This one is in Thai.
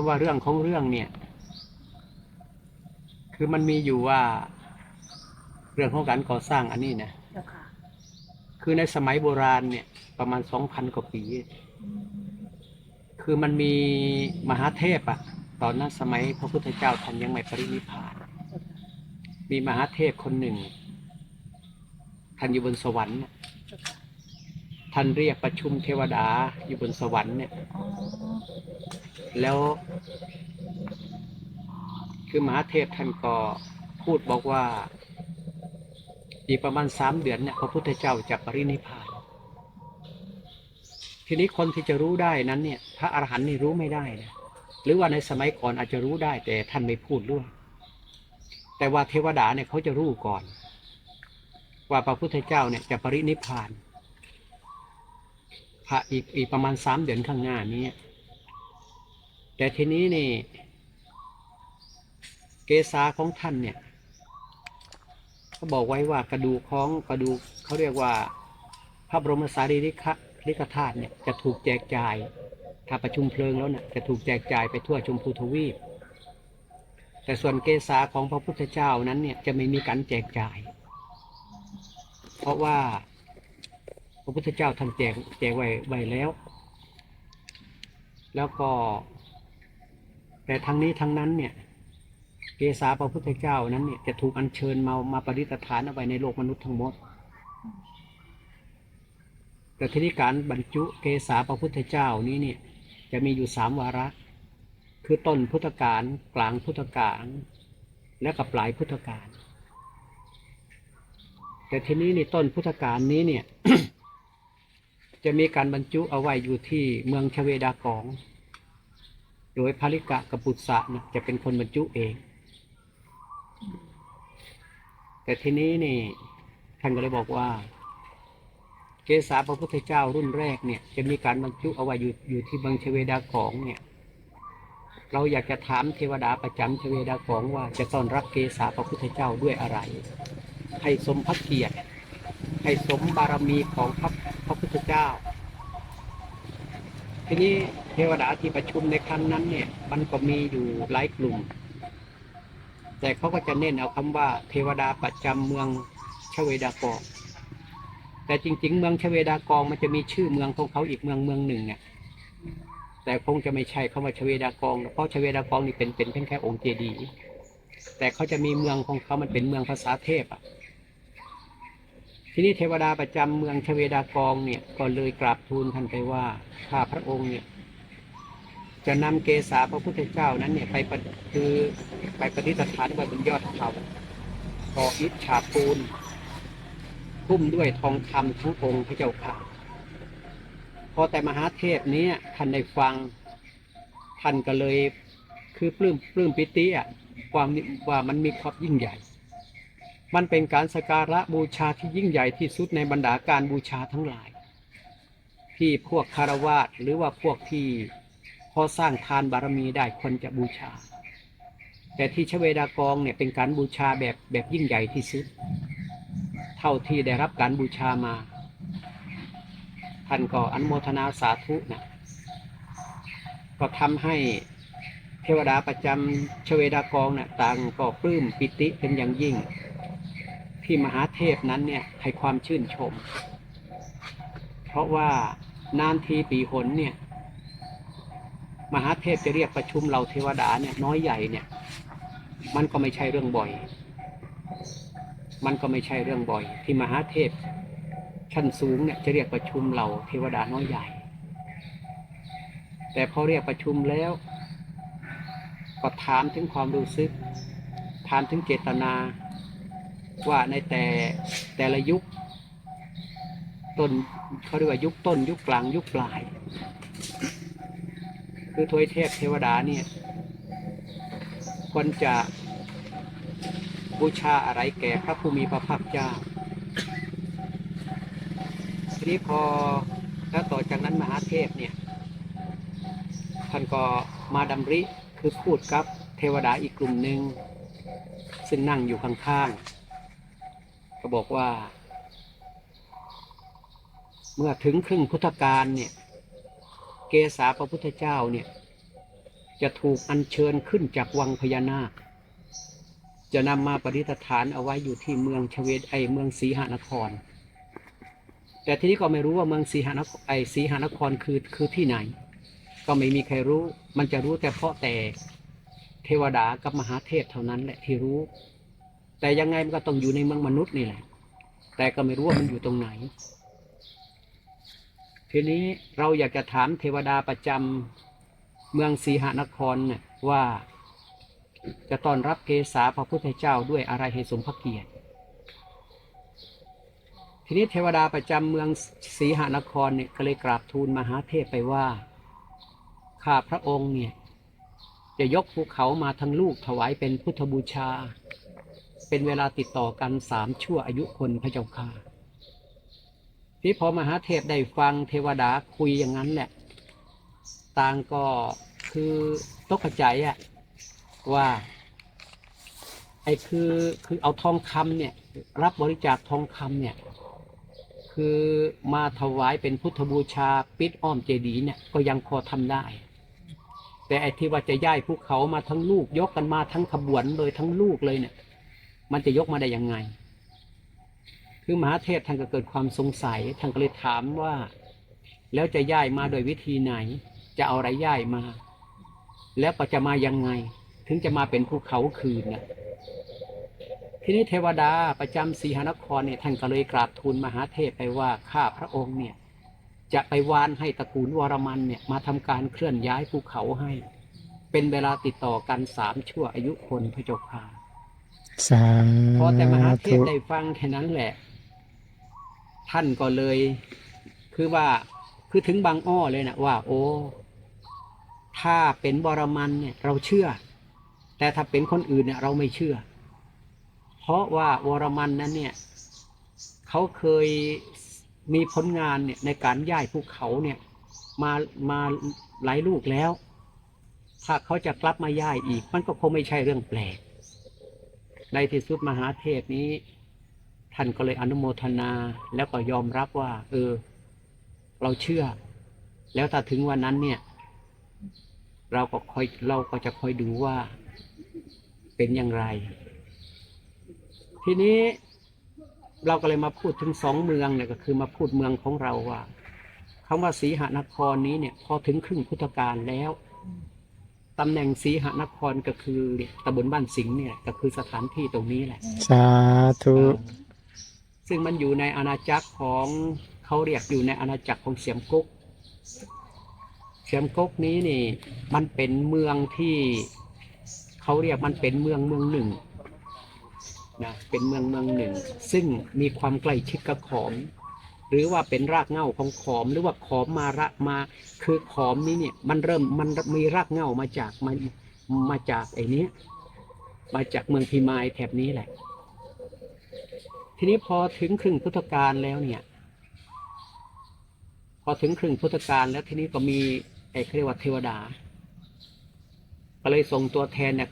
ำว่าเรื่องของเรื่องเนี่ย คือมันมีอยู่ว่า เรื่องของการก่อสร้างอันนี้นะเจ้าค่ะคือในสมัยโบราณเนี่ย ประมาณสองพันกว่าปีอืมคือมันมีมหาเทพอะตอนนั้นสมัยพระพุทธเจ้าท่านยังไม่ปรินิพพานเจ้าค่ะมีมหาเทพคนหนึ่งท่านอยู่บนสวรรค์น่ะเจ้าค่ะ ท่านเรียกประชุมเทวดาอยู่บนสวรรค์เนี่ย แล้วคือมหาเทพท่านก็พูดบอกว่า อีกประมาณสามเดือนเนี่ยพระพุทธเจ้าจะปรินิพพาน ทีนี้คนที่จะรู้ได้นั้นเนี่ย พระอรหันต์นี่รู้ไม่ได้นะหรือว่าในสมัยก่อนอาจจะรู้ได้ แต่ท่านไม่พูดด้วย แต่ว่าเทวดาเนี่ยเขาจะรู้ก่อน ว่าพระพุทธเจ้าเนี่ยจะปรินิพพาน พระอีกอีกประมาณสามเดือนข้างหน้านี้ แต่ทีนี้นี่เกษาของท่านเนี่ยเขาบอกไว้ว่ากระดูกของกระดูกเขาเรียกว่าพระบรมสารีริกะริกธาตุเนี่ยจะถูกแจกจ่าย ถ้าประชุมเพลิงแล้วเนี่ยจะถูกแจกจ่ายไปทั่วชมพูทวีป แต่ส่วนเกษาของพระพุทธเจ้านั้นเนี่ยจะไม่มีการแจกจ่าย เพราะว่า ระพุทธเจ้าท่านแจกแจกไว้ไว้แล้ว แล้วก็ แต่ทั้งนี้ทั้งนั้นเนี่ย เกษาพระพุทธเจ้านั้นเนี่ยจะถูกอัญเชิญมามาประดิษฐานเอาไว้ในโลกมนุษย์ทั้งหมด แต่ทีนี้การบรรจุเกษาพระพุทธเจ้านี้เนี่ยจะมีอยู่สามวาระ คือต้นพุทธกาลกลางพุทธกาลและกับปลายพุทธกาลแต่ทีนี้ในต้นพุทธกาลนี้เนี่ย จะมีการบรรจุเอาไว้อยู่ที่เมืองชเวดากอง โดยภริกะกบปุตสะนะจะเป็นคนบรรจุเอง แต่ทีนี้นี่ท่านก็เลยบอกว่า เกษาพระพุทธเจ้ารุ่นแรกเนี่ยจะมีการบรรจุเอาไว้อยู่อยู่ที่เมืองชเวดากองเนี่ย เราอยากจะถามเทวดาประจำชเวดากองว่าจะต้อนรับเกษาพระพุทธเจ้าด้วยอะไร ให้สมพระเกียรติให้สมบารมีของพระพ เจ้า ทีนี้เทวดาที่ประชุมในครั้งนั้นเนี่ย มันก็มีอยู่หลายกลุ่ม แต่เขาก็จะเน้นเอาคำว่า เทวดาประจำเมืองชเวดากองแต่จริง ๆ เมืองชเวดากองมันจะมีชื่อเมืองของเขาอีกเมืองเมืองหนึ่งเนี่ยแต่คงจะไม่ใช่คำว่าชเวดากอง เพราะชเวดากองนี่เป็นเป็นเพียงแค่องค์เจดีย์แต่เขาจะมีเมืองของเขามันเป็นเมืองภาษาเทพอะ ทีนี้เทวดาประจำเมืองชเวดากองเนี่ยก็เลยกราบทูลท่านไปว่าข้าพระองค์เนี่ยจะนำเกษาพระพุทธเจ้านั้นเนี่ยไปปฏิคือไปปฏิสถานไว้บนยอดเขาก่ออิฐฉาบปูนทุ่มด้วยทองคำทั้งองค์พระเจ้าค่ะพอแต่มหาเทพนี้ท่านได้ฟังท่านก็เลยคือปลื้มปลื้มปิติอะความว่ามันมีความยิ่งใหญ่ มันเป็นการสการะบูชาที่ยิ่งใหญ่ที่สุดในบรรดาการบูชาทั้งหลาย ที่พวกคารวาสหรือว่าพวกที่พอสร้างทานบารมีได้คนจะบูชา แต่ที่ชเวดากองเนี่ยเป็นการบูชาแบบแบบยิ่งใหญ่ที่สุด เท่าที่ได้รับการบูชามาท่านก็อนโมทนาสาธุนะก็ทำให้เทวดาประจำชเวดากองนะ่ะต่างก็ปลื้มปิติเป็นอย่างยิ่ง ที่มหาเทพนั้นเนี่ยให้ความชื่นชม เพราะว่านานทีปีหนเนี่ยมหาเทพจะเรียกประชุมเราเทวดาเนี่ยน้อยใหญ่เนี่ย มันก็ไม่ใช่เรื่องบ่อย มันก็ไม่ใช่เรื่องบ่อย ที่มหาเทพ ชั้นสูงเนี่ยจะเรียกประชุมเราเทวดาน้อยใหญ่ แต่พอเรียกประชุมแล้วก็ถามถึงความรู้สึก ถามถึงเจตนา ว่าในแต่แต่ละยุคต้นเขาเรียกว่ายุคต้น ยุคกลางยุคปลาย คือทวยเทพเทวดาเนี่ยควรจะบูชาอะไรแก่พระผู้มีพระภาคเจ้าทีนี้พอแล้วต่อจากนั้นมหาเทพเนี่ยท่านก็มาดำริคือพูดกับเทวดาอีกกลุ่มหนึ่งซึ่งนั่งอยู่ข้างๆ ก็บอกว่า เมื่อถึงครึ่งพุทธกาลเนี่ย เกษาพระพุทธเจ้าเนี่ย จะถูกอัญเชิญขึ้นจากวังพญานาค จะนำมาประดิษฐานเอาไว้อยู่ที่เมืองชเวดไอเมืองศรีหานคร แต่ทีนี้ก็ไม่รู้ว่าเมืองศรีหานครไอศรีหานครคือคือที่ไหน ก็ไม่มีใครรู้ มันจะรู้แต่เพราะแต่เทวดากับมหาเทพเท่านั้นแหละที่รู้ แต่ยังไงมันก็ต้องอยู่ในเมืองมนุษย์นี่แหละ แต่ก็ไม่รู้ว่ามันอยู่ตรงไหน ทีนี้เราอยากจะถามเทวดาประจำเมืองสีหานครเนี่ยว่าจะต้อนรับเกษาพระพุทธเจ้าด้วยอะไรให้สมพระเกียรติ ทีนี้เทวดาประจำเมืองสีหานครเนี่ยก็เลยกราบทูลมหาเทพไปว่าข้าพระองค์เนี่ยจะยกภูเขามาทั้งลูกถวายเป็นพุทธบูชา เป็นเวลาติดต่อกันสามชั่วอายุคนพระเจ้าค่ะที่พอมหาเทพได้ฟังเทวดาคุยอย่างนั้นแหละต่างก็คือตกใจอะว่าไอ้คือคือเอาทองคำเนี่ย รับบริจาคทองคำเนี่ย คือมาถวายเป็นพุทธบูชาปิดอ้อมเจดีย์เนี่ยก็ยังพอทำได้ แต่ไอ้ที่ว่าจะย้ายภูเขามาทั้งลูกยกกันมาทั้งขบวนเลยทั้งลูกเลยเนี่ย มันจะยกมาได้ยังไง คือมหาเทพท่านก็เกิดความสงสัยท่านก็เลยถามว่า แล้วจะย้ายมาโดยวิธีไหน จะเอาอะไรย้ายมา แล้วก็จะมายังไง ถึงจะมาเป็นภูเขาคืนน่ะทีนี้เทวดาประจำสีหนครเนี่ยท่านก็เลยกราบทูลมหาเทพไปว่าข้าพระองค์เนี่ยจะไปวานให้ตระกูลวรมันเนี่ยมาทำการเคลื่อนย้ายภูเขาให้ เป็นเวลาติดต่อกันสามชั่วอายุคนพระเจ้าค่ะ สาพอแต่มหาเทพได้ฟังแค่นั้นแหละ ท่านก็เลย คือว่าคือถึงบางอ้อเลยนะว่า โอ้ ถ้าเป็นบรมันเนี่ย เราเชื่อ แต่ถ้าเป็นคนอื่นเนี่ย เราไม่เชื่อ เพราะว่าวรมันนั้นเนี่ยเขาเคยมีผลงานเนี่ยในการย้ายภูเขาเนี่ยมามาหลายลูกแล้ว ถ้าเขาจะกลับมาย้ายอีก มันก็คงไม่ใช่เรื่องแปลก ในที่สุดมหาเทพนี้ ท่านก็เลยอนุโมทนาแล้วก็ยอมรับว่า เออ เราเชื่อ แล้วถ้าถึงวันนั้นเนี่ย เราก็คอยเราก็จะคอยดูว่าเป็นอย่างไร ทีนี้เราก็เลยมาพูดถึงสองเมืองเนี่ยก็คือมาพูดเมืองของเราว่าคำว่าสีหนครนี้เนี่ย พอถึงครึ่งพุทธกาลแล้ว ตำแหน่งสีหนครก็คือตำบลบ้านสิงห์เนี่ยก็คือสถานที่ตรงนี้แหละ สาธุ ซึ่งมันอยู่ในอาณาจักรของเขาเรียกอยู่ในอาณาจักรของเสียมกุกเสียมกุกนี้นี่ มันเป็นเมืองที่เขาเรียกมันเป็นเมืองเมืองหนึ่งนะเป็นเมืองเมืองหนึ่ง ซึ่งมีความใกล้ชิดกับขอม หรือว่าเป็นรากเง้าของขอม หรือว่าขอมมาระมา คือขอมนี้เนี่ยมันเริ่มมันมีรากเง้ามาจากมันมาจากไอ้นี้มาจากเมืองพิมายแถบนี้แหละ ทีนี้พอถึงครึ่งพุทธกาลแล้วเนี่ย พอถึงครึ่งพุทธกาลแล้วทีนี้ก็มีไอ้เขาเรียกว่าเทวดา ก็เลยส่งตัวแทนเนี่ย